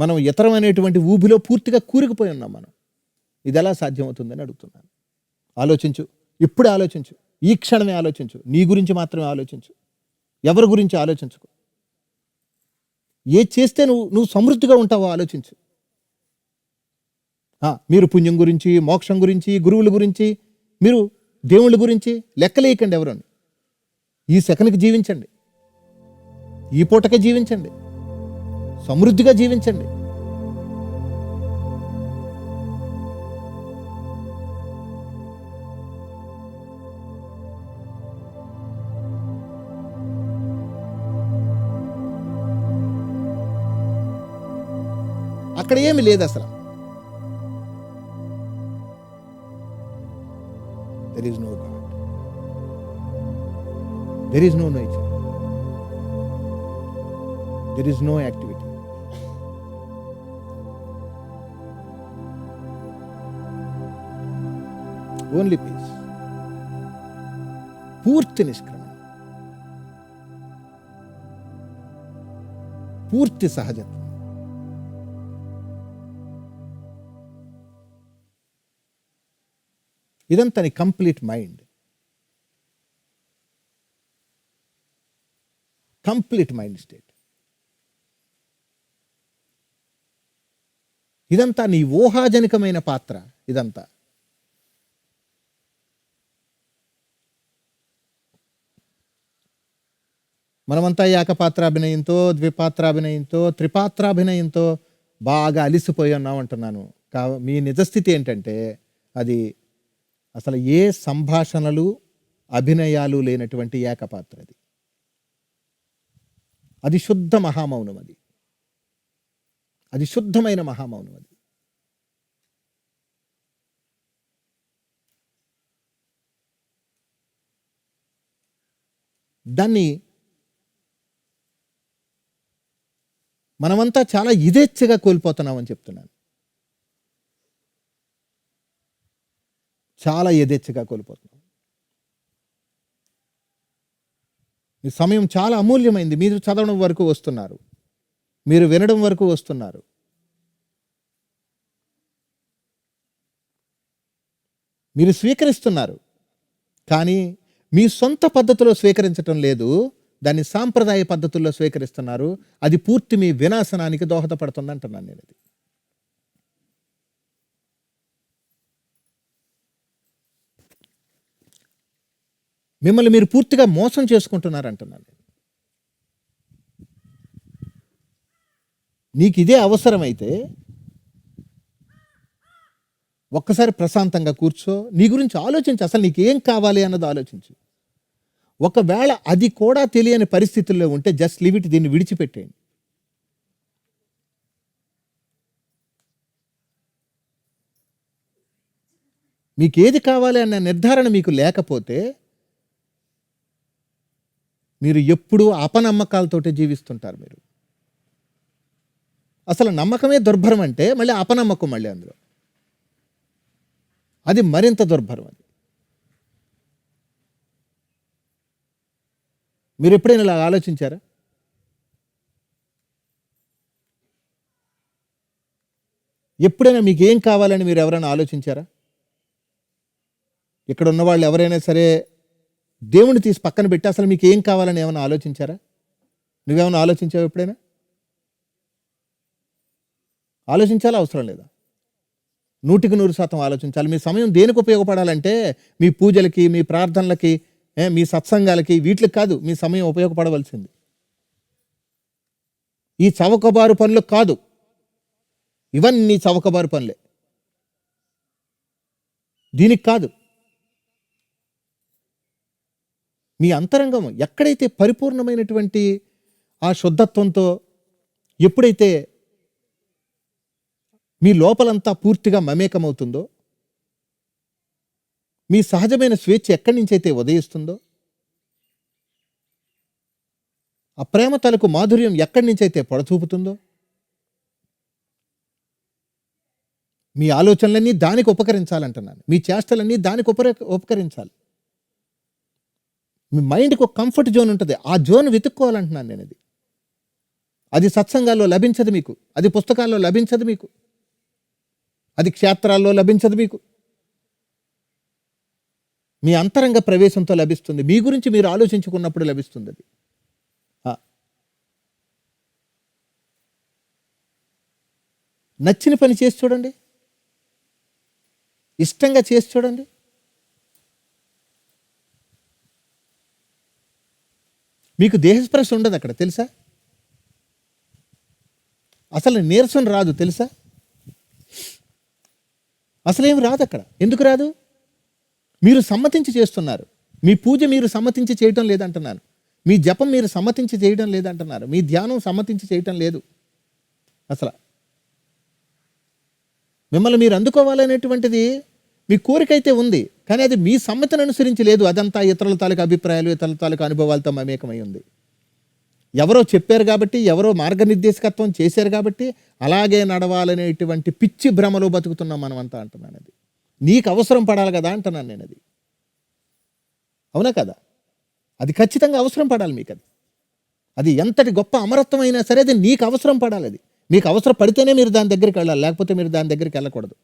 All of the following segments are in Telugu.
మనం ఇతరమైనటువంటి ఊబిలో పూర్తిగా కూరుకుపోయి ఉన్నాం మనం. ఇది ఎలా సాధ్యమవుతుందని అడుగుతున్నాను. ఆలోచించు. ఇప్పుడే ఆలోచించు. ఈ క్షణమే ఆలోచించు. నీ గురించి మాత్రమే ఆలోచించు. ఎవరి గురించి ఆలోచించుకో. ఏ చేస్తే నువ్వు నువ్వు సమృద్ధిగా ఉంటావో ఆలోచించు. మీరు పుణ్యం గురించి మోక్షం గురించి గురువుల గురించి మీరు దేవుళ్ళ గురించి లెక్కలేయకండి ఎవరని ఈ సెకన్కి జీవించండి. ఈ పూటకే జీవించండి. సమృద్ధిగా జీవించండి. అక్కడ ఏమి లేదు అసలు. There is no God there is no nature there is no activity only peace పూర్తి నిష్క్రమణ పూర్తి సహజత్వం ఇదంతా నీ complete mind. Complete mind state. ఇదంతా నీ ఊహాజనికమైన పాత్ర ఇదంతా. మనమంతా ఏకపాత్రాభినయంతో ద్విపాత్రాభినయంతో త్రిపాత్రాభినయంతో బాగా అలిసిపోయి ఉన్నామంటున్నాను కా మీ నిజస్థితి ఏంటంటే అది అసలు ఏ సంభాషణలు అభినయాలు లేనటువంటి ఏకపాత్ర అది. అది శుద్ధ మహామౌనం అది. అది శుద్ధమైన మహామౌనం అది. దాన్ని మనమంతా చాలా ఇదేచ్ఛగా కోల్పోతున్నామని చెప్తున్నాను. చాలా యథేచ్ఛగా కోల్పోతున్నాం. మీ సమయం చాలా అమూల్యమైంది. మీరు చదవడం వరకు వస్తున్నారు. మీరు వినడం వరకు వస్తున్నారు. మీరు స్వీకరిస్తున్నారు. కానీ మీ సొంత పద్ధతిలో స్వీకరించటం లేదు. దాన్ని సాంప్రదాయ పద్ధతుల్లో స్వీకరిస్తున్నారు. అది పూర్తి మీ వినాశనానికి దోహదపడుతుంది అంటున్నాను నేను అది మిమ్మల్ని మీరు పూర్తిగా మోసం చేసుకుంటున్నారు అంటున్నాను నేను. నీకు ఇదే అవసరమైతే ఒక్కసారి ప్రశాంతంగా కూర్చో నీ గురించి ఆలోచించు అసలు నీకు ఏం కావాలి అన్నది ఆలోచించు ఒకవేళ అది కూడా తెలియని పరిస్థితుల్లో ఉంటే జస్ట్ లివిట్ దీన్ని విడిచిపెట్టేయండి మీకు ఏది కావాలి అన్న నిర్ధారణ మీకు లేకపోతే మీరు ఎప్పుడూ అపనమ్మకాలతోటే జీవిస్తుంటారు మీరు. అసలు నమ్మకమే దుర్భరం అంటే మళ్ళీ అపనమ్మకం మళ్ళీ అందులో. అది మరింత దుర్భరం అది. మీరు ఎప్పుడైనా ఇలా ఆలోచించారా? ఎప్పుడైనా మీకు ఏం కావాలని మీరు ఎవరైనా ఆలోచించారా? ఇక్కడ ఉన్న వాళ్ళు ఎవరైనా సరే దేవుని తీసి పక్కన పెట్టి అసలు మీకు ఏం కావాలని ఏమైనా ఆలోచించారా? నువ్వేమైనా ఆలోచించావు ఎప్పుడైనా? ఆలోచించాలా? అవసరం లేదా? నూటికి నూరు శాతం ఆలోచించాలి. మీ సమయం దేనికి ఉపయోగపడాలంటే మీ పూజలకి మీ ప్రార్థనలకి ఏ, మీ సత్సంగాలకి వీటికి కాదు మీ సమయం ఉపయోగపడవలసింది. ఈ చవకబారు పనులు కాదు. ఇవన్నీ చవకబారు పనులే. దీనికి కాదు. మీ అంతరంగం ఎక్కడైతే పరిపూర్ణమైనటువంటి ఆ శుద్ధత్వంతో ఎప్పుడైతే మీ లోపలంతా పూర్తిగా మమేకమవుతుందో మీ సహజమైన స్వేచ్ఛ ఎక్కడి నుంచి అయితే ఉదయిస్తుందో ఆ ప్రేమ తలకు మాధుర్యం ఎక్కడి నుంచి అయితే పొడచూపుతుందో మీ ఆలోచనలన్నీ దానికి ఉపకరించాలంటున్నాను. మీ చేష్టలన్నీ దానికి ఉపర ఉపకరించాలి. మీ మైండ్కి ఒక కంఫర్ట్ జోన్ ఉంటుంది. ఆ జోన్ వెతుక్కోవాలంటున్నాను నేను ఇది. అది సత్సంగాల్లో లభించదు మీకు. అది పుస్తకాల్లో లభించదు మీకు. అది క్షేత్రాల్లో లభించదు మీకు. మీ అంతరంగ ప్రవేశంతో లభిస్తుంది. మీ గురించి మీరు ఆలోచించుకున్నప్పుడు లభిస్తుంది అది. నచ్చిన పని చేసి చూడండి. ఇష్టంగా చేసి చూడండి. మీకు దేహస్పర్శ ఉండదు అక్కడ తెలుసా? అసలు నీరసం రాదు తెలుసా? అసలేం రాదు అక్కడ. ఎందుకు రాదు? మీరు సమ్మతించి చేస్తున్నారు. మీ పూజ మీరు సమ్మతించి చేయటం లేదంటున్నారు. మీ జపం మీరు సమ్మతించి చేయడం లేదంటున్నారు. మీ ధ్యానం సమ్మతించి చేయటం లేదు. అసలు. మిమ్మల్ని మీరు అందుకోవాలనేటువంటిది మీ కోరిక అయితే ఉంది కానీ అది మీ సమ్మతిని అనుసరించి లేదు. అదంతా ఇతరుల తాలూకు అభిప్రాయాలు ఇతరుల తాలూకు అనుభవాలతో మమేకమై ఉంది. ఎవరో చెప్పారు కాబట్టి ఎవరో మార్గనిర్దేశకత్వం చేశారు కాబట్టి అలాగే నడవాలనేటువంటి పిచ్చి భ్రమలో బతుకుతున్నాం మనం అంతా అంటున్నాను అది. నీకు అవసరం పడాలి కదా అంటున్నాను నేను అది. అవునా కదా? అది ఖచ్చితంగా అవసరం పడాలి మీకు అది. అది ఎంతటి గొప్ప అమరత్వం అయినా సరే అది నీకు అవసరం పడాలి అది. మీకు అవసరం పడితేనే మీరు దాని దగ్గరికి వెళ్ళాలి లేకపోతే మీరు దాని దగ్గరికి వెళ్ళకూడదు.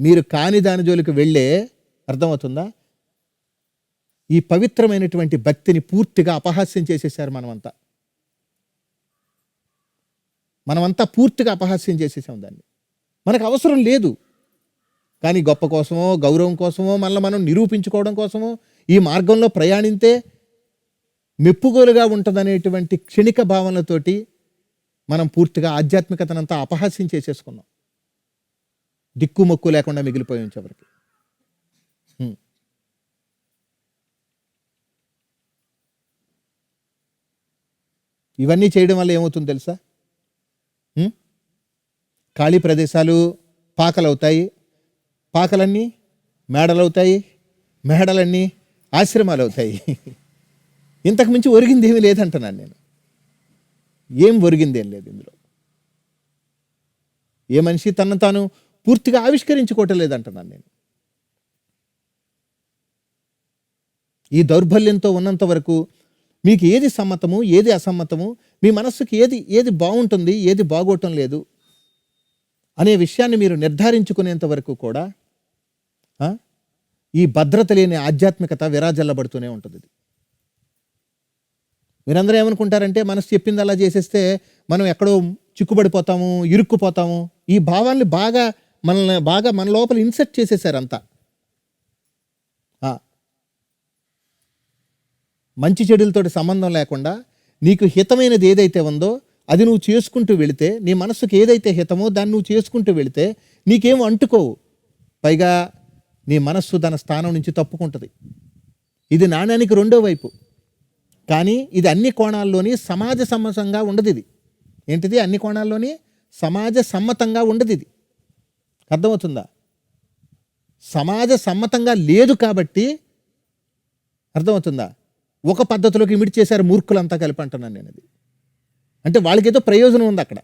మీరు కాని దాని జోలికి వెళ్ళే అర్థమవుతుందా? ఈ పవిత్రమైనటువంటి భక్తిని పూర్తిగా అపహాస్యం చేసేసారు మనమంతా. మనమంతా పూర్తిగా అపహాస్యం చేసేసాం దాన్ని. మనకు అవసరం లేదు. కానీ గొప్ప కోసమో గౌరవం కోసమో మళ్ళీ మనం నిరూపించుకోవడం కోసమో ఈ మార్గంలో ప్రయాణింతే మెప్పుగోలుగా ఉంటుందనేటువంటి క్షణిక భావనలతోటి మనం పూర్తిగా ఆధ్యాత్మికతనంతా అపహాస్యం చేసేసుకున్నాం. దిక్కుమొక్కు లేకుండా మిగిలిపోయి చివరికి. ఇవన్నీ చేయడం వల్ల ఏమవుతుంది తెలుసా? ఖాళీ ప్రదేశాలు పాకలవుతాయి. పాకలన్నీ మేడలవుతాయి. మేడలన్నీ ఆశ్రమాలు అవుతాయి ఇంతకు మించి ఒరిగింది ఏమీ లేదంటున్నాను నేను. ఏం ఒరిగింది ఏం లేదు ఇందులో. ఏ మనిషి తను తాను పూర్తిగా ఆవిష్కరించుకోవటం లేదంటున్నాను నేను ఈ దౌర్బల్యంతో ఉన్నంత వరకు మీకు ఏది సమ్మతము ఏది అసమ్మతము మీ మనస్సుకి ఏది ఏది బాగుంటుంది ఏది బాగోటం లేదు అనే విషయాన్ని మీరు నిర్ధారించుకునేంత వరకు కూడా ఈ భద్రత లేని ఆధ్యాత్మికత విరాజల్లబడుతూనే ఉంటుంది ఇది. మీరందరూ ఏమనుకుంటారంటే మనసు చెప్పింది అలా చేసేస్తే మనం ఎక్కడో చిక్కుబడిపోతాము ఇరుక్కుపోతాము ఈ భావాన్ని బాగా మనల్ని బాగా మన లోపల ఇన్సెట్ చేసేసారు అంతా మంచి చెడులతోటి సంబంధం లేకుండా నీకు హితమైనది ఏదైతే ఉందో అది నువ్వు చేసుకుంటూ వెళితే నీ మనస్సుకి ఏదైతే హితమో దాన్ని నువ్వు చేసుకుంటూ వెళితే నీకేం అంటుకోవు. పైగా నీ మనస్సు తన స్థానం నుంచి తప్పుకుంటుంది. ఇది నాణ్యానికి రెండో వైపు. కానీ ఇది అన్ని కోణాల్లోని సమాజ సమ్మతంగా ఉండదు ఇది. ఏంటిది? అన్ని కోణాల్లోని సమాజ సమ్మతంగా ఉండదు ఇది. అర్థమవుతుందా? సమాజ సమ్మతంగా లేదు కాబట్టి అర్థమవుతుందా? ఒక పద్ధతిలోకి ఇమిడి చేశారు మూర్ఖులంతా కలిపి అంటున్నాను నేను అది. అంటే వాళ్ళకేదో ప్రయోజనం ఉంది అక్కడ.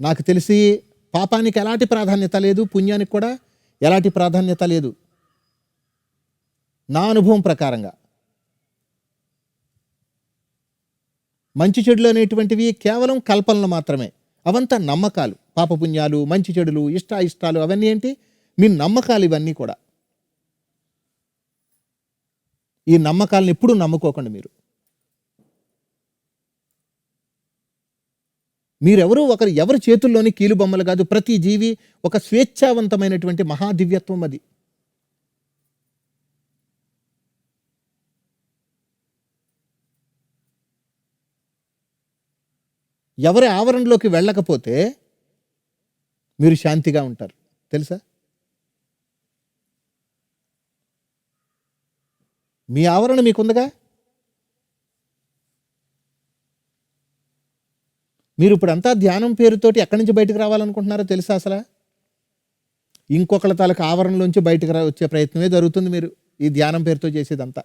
నాకు తెలిసి పాపానికి ఎలాంటి ప్రాధాన్యత లేదు పుణ్యానికి కూడా ఎలాంటి ప్రాధాన్యత లేదు. నా అనుభవం ప్రకారంగా. మంచి చెడులు అనేటువంటివి కేవలం కల్పనలు మాత్రమే. అవంతా నమ్మకాలు. పాపపుణ్యాలు మంచి చెడులు ఇష్ట ఇష్టాలు అవన్నీ ఏంటి? మీ నమ్మకాలు ఇవన్నీ కూడా. ఈ నమ్మకాలను ఎప్పుడూ నమ్ముకోకండి మీరు. మీరెవరు ఒకరు ఎవరి చేతుల్లోని కీలుబొమ్మలు కాదు ప్రతి జీవి ఒక స్వేచ్ఛావంతమైనటువంటి మహాదివ్యత్వం అది. ఎవరి ఆవరణలోకి వెళ్ళకపోతే మీరు శాంతిగా ఉంటారు. తెలుసా? మీ ఆవరణ మీకుందగా? మీరు ఇప్పుడు అంతా ధ్యానం పేరుతోటి ఎక్కడి నుంచి బయటకు రావాలనుకుంటున్నారో తెలుసా అసలు? ఇంకొకళ్ళ తాలూకు ఆవరణలోంచి బయటకు రా వచ్చే ప్రయత్నమే జరుగుతుంది మీరు ఈ ధ్యానం పేరుతో చేసేదంతా.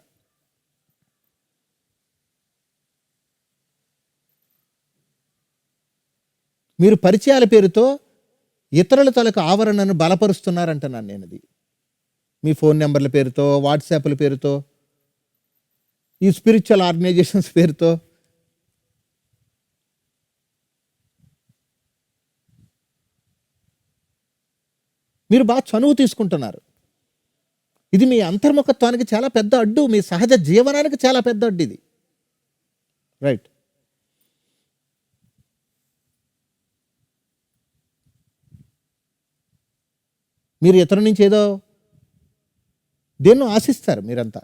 మీరు పరిచయాల పేరుతో ఇతరుల తలకు ఆవరణను బలపరుస్తున్నారంటున్నాను నేను అది మీ ఫోన్ నెంబర్ల పేరుతో వాట్సాప్ల పేరుతో ఈ స్పిరిచువల్ ఆర్గనైజేషన్స్ పేరుతో. మీరు బాగా చనువు తీసుకుంటున్నారు. ఇది మీ అంతర్ముఖత్వానికి చాలా పెద్ద అడ్డు మీ సహజ జీవనానికి చాలా పెద్ద అడ్డు ఇది రైట్. మీరు ఇతరుల నుంచి ఏదో దేన్నో ఆశిస్తారు మీరంతా.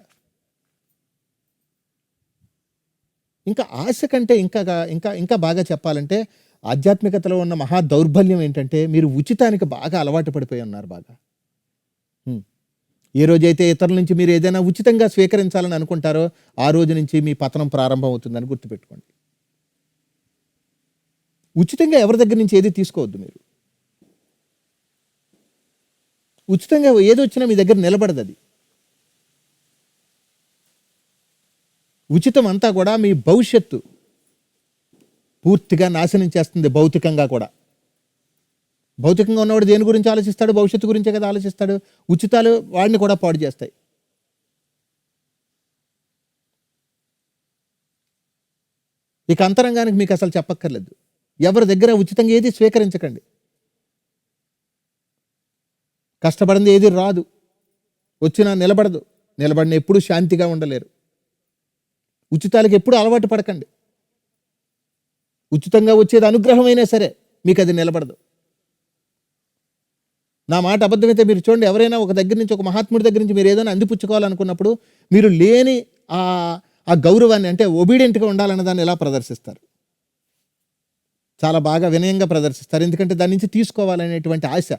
ఇంకా ఆశ కంటే ఇంకా ఇంకా ఇంకా బాగా చెప్పాలంటే ఆధ్యాత్మికతలో ఉన్న మహా దౌర్బల్యం ఏంటంటే మీరు ఉచితానికి బాగా అలవాటు పడిపోయి ఉన్నారు బాగా. ఏ రోజైతే ఇతరుల నుంచి మీరు ఏదైనా ఉచితంగా స్వీకరించాలని అనుకుంటారో ఆ రోజు నుంచి మీ పతనం ప్రారంభం అవుతుందని గుర్తుపెట్టుకోండి. ఉచితంగా ఎవరి దగ్గర నుంచి ఏది తీసుకోవద్దు మీరు. ఉచితంగా ఏది వచ్చినా మీ దగ్గర నిలబడదు అది. ఉచితం అంతా కూడా మీ భవిష్యత్తు పూర్తిగా నాశనం చేస్తుంది భౌతికంగా కూడా. భౌతికంగా ఉన్నవాడు దేని గురించి ఆలోచిస్తాడు? భవిష్యత్తు గురించే కదా ఆలోచిస్తాడు. ఉచితాలు వాడిని కూడా పాడు చేస్తాయి. ఇక అంతరంగానికి మీకు అసలు చెప్పక్కర్లేదు. ఎవరి దగ్గర ఉచితంగా ఏది స్వీకరించకండి. కష్టపడింది ఏది రాదు. వచ్చినా నిలబడదు. నిలబడిన ఎప్పుడు శాంతిగా ఉండలేరు. ఉచితాలకు ఎప్పుడు అలవాటు పడకండి. ఉచితంగా వచ్చేది అనుగ్రహమైనా సరే మీకు అది నిలబడదు. నా మాట అబద్ధమైతే మీరు చూడండి ఎవరైనా ఒక దగ్గర నుంచి ఒక మహాత్ముడి దగ్గర నుంచి మీరు ఏదైనా అందిపుచ్చుకోవాలనుకున్నప్పుడు మీరు లేని ఆ ఆ గౌరవాన్ని అంటే ఒబీడియంట్గా ఉండాలన్న దాన్ని ఎలా ప్రదర్శిస్తారు? చాలా బాగా వినయంగా ప్రదర్శిస్తారు. ఎందుకంటే దాని నుంచి తీసుకోవాలనేటువంటి ఆశ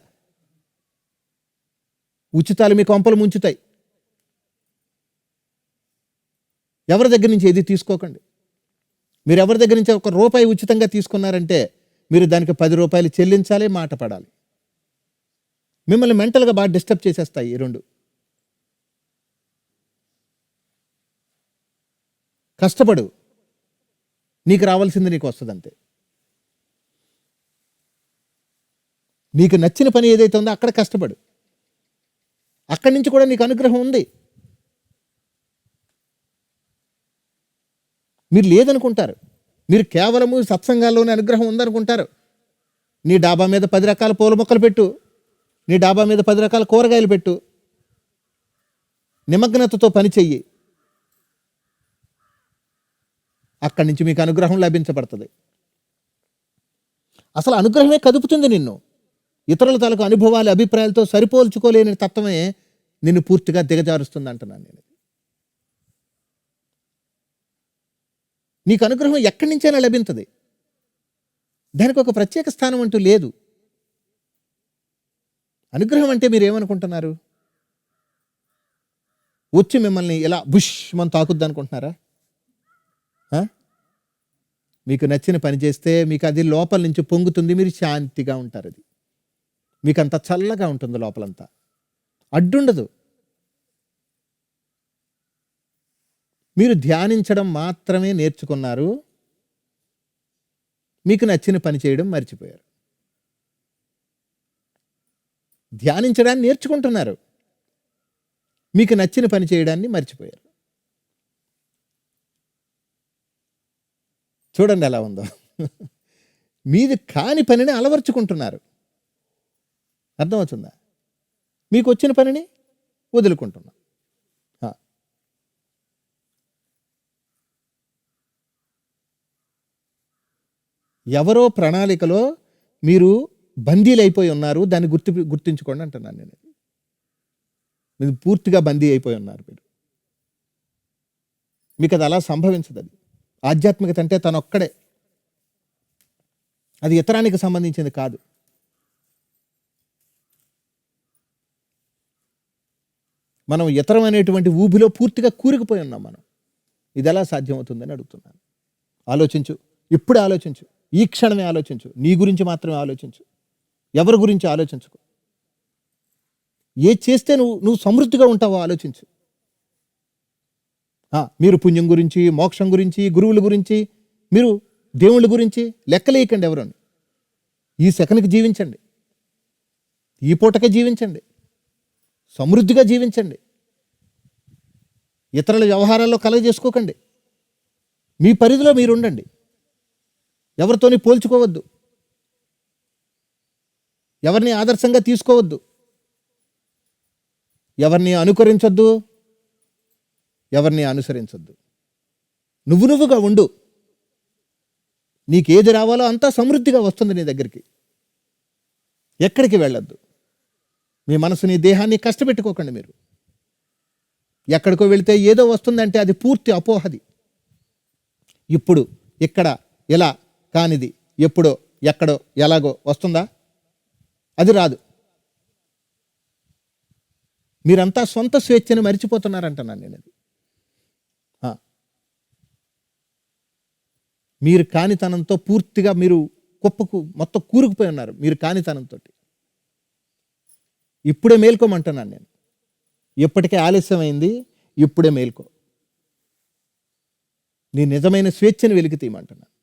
ఉచితాలు మీ కొంపలు ముంచుతాయి. ఎవరి దగ్గర నుంచి ఏది తీసుకోకండి. మీరు ఎవరి దగ్గర నుంచి ఒక రూపాయి ఉచితంగా తీసుకున్నారంటే మీరు దానికి పది రూపాయలు చెల్లించాలి మాట పడాలి. మిమ్మల్ని మెంటల్గా బాగా డిస్టర్బ్ చేసేస్తాయి ఈ రెండు. కష్టపడు. నీకు రావాల్సింది నీకు వస్తుందంతే. నీకు నచ్చిన పని ఏదైతే ఉందో అక్కడ కష్టపడు. అక్కడి నుంచి కూడా నీకు అనుగ్రహం ఉంది. మీరు లేదనుకుంటారు. మీరు కేవలము సత్సంగాల్లోనే అనుగ్రహం ఉందనుకుంటారు. నీ డాబా మీద పది రకాల పూల మొక్కలు పెట్టు. నీ డాబా మీద పది రకాల కూరగాయలు పెట్టు. నిమగ్నతతో పని చెయ్యి. అక్కడి నుంచి మీకు అనుగ్రహం లభించబడుతుంది. అసలు అనుగ్రహమే కదుపుతుంది నిన్ను. ఇతరుల తాలూకు అనుభవాలు అభిప్రాయాలతో సరిపోల్చుకోలేని తత్వమే నిన్ను పూర్తిగా దిగజారుస్తుంది అంటున్నాను నేను. నీకు అనుగ్రహం ఎక్కడి నుంచైనా లభించదు. దానికి ఒక ప్రత్యేక స్థానం అంటూ లేదు. అనుగ్రహం అంటే మీరు ఏమనుకుంటున్నారు? వచ్చి మిమ్మల్ని ఇలా బుష్ మనం తాకుద్ది అనుకుంటున్నారా? మీకు నచ్చిన పని చేస్తే మీకు అది లోపల నుంచి పొంగుతుంది మీరు శాంతిగా ఉంటారు అది. మీకు అంత చల్లగా ఉంటుంది లోపలంతా. అడ్డుండదు. మీరు ధ్యానించడం మాత్రమే నేర్చుకున్నారు. మీకు నచ్చిన పని చేయడం మర్చిపోయారు. ధ్యానించడాన్ని నేర్చుకుంటున్నారు. మీకు నచ్చిన పని చేయడాన్ని మర్చిపోయారు. చూడండి ఎలా ఉందో. మీది కాని పనిని అలవర్చుకుంటున్నారు. అర్థమవుతుందా? మీకు వచ్చిన పనిని వదులుకుంటున్నా. ఎవరో ప్రణాళికలో మీరు బందీలు అయిపోయి ఉన్నారు దాన్ని గుర్తు గుర్తించుకోండి అంటున్నాను నేను. మీరు పూర్తిగా బందీ అయిపోయి ఉన్నారు మీరు. మీకు అది అలా సంభవించదు అది ఆధ్యాత్మికత అంటే తనొక్కడే. అది ఇతరానికి సంబంధించింది కాదు. మనం ఇతరమైనటువంటి ఊబిలో పూర్తిగా కూరుకుపోయి ఉన్నాం మనం. ఇది ఎలా సాధ్యమవుతుందని అడుగుతున్నాను. ఆలోచించు. ఇప్పుడే ఆలోచించు. ఈ క్షణమే ఆలోచించు. నీ గురించి మాత్రమే ఆలోచించు. ఎవరి గురించి ఆలోచించుకో. ఏ చేస్తే నువ్వు నువ్వు సమృద్ధిగా ఉంటావో ఆలోచించు. మీరు పుణ్యం గురించి మోక్షం గురించి గురువుల గురించి మీరు దేవుళ్ళ గురించి లెక్కలేయకండి ఎవరని. ఈ సెకన్కి జీవించండి. ఈ పూటకే జీవించండి. సమృద్ధిగా జీవించండి. ఇతరుల వ్యవహారాల్లో కలగ చేసుకోకండి మీ పరిధిలో మీరు ఉండండి ఎవరితోని పోల్చుకోవద్దు. ఎవరిని ఆదర్శంగా తీసుకోవద్దు. ఎవరిని అనుకరించొద్దు. ఎవరిని అనుసరించొద్దు. నువ్వు నువ్వుగా ఉండు. నీకేది రావాలో అంతా సమృద్ధిగా వస్తుంది నీ దగ్గరికి. ఎక్కడికి వెళ్ళొద్దు. మీ మనసుని దేహాన్ని కష్టపెట్టుకోకండి మీరు. ఎక్కడికో వెళితే ఏదో వస్తుందంటే అది పూర్తి అపోహది. ఇప్పుడు ఇక్కడ ఎలా కానిది ఎప్పుడో ఎక్కడో ఎలాగో వస్తుందా? అది రాదు. మీరంతా సొంత స్వేచ్ఛను మరిచిపోతున్నారంటున్నాను నేను అది. మీరు కానితనంతో పూర్తిగా మీరు కుప్పకు మొత్తం కూరుకుపోయి ఉన్నారు మీరు కానితనంతో ఇప్పుడే మేల్కోమంటున్నాను నేను. ఎప్పటికే ఆలస్యమైంది ఇప్పుడే మేల్కో. నీ నిజమైన స్వేచ్ఛను వెలికి తీయమంటున్నాను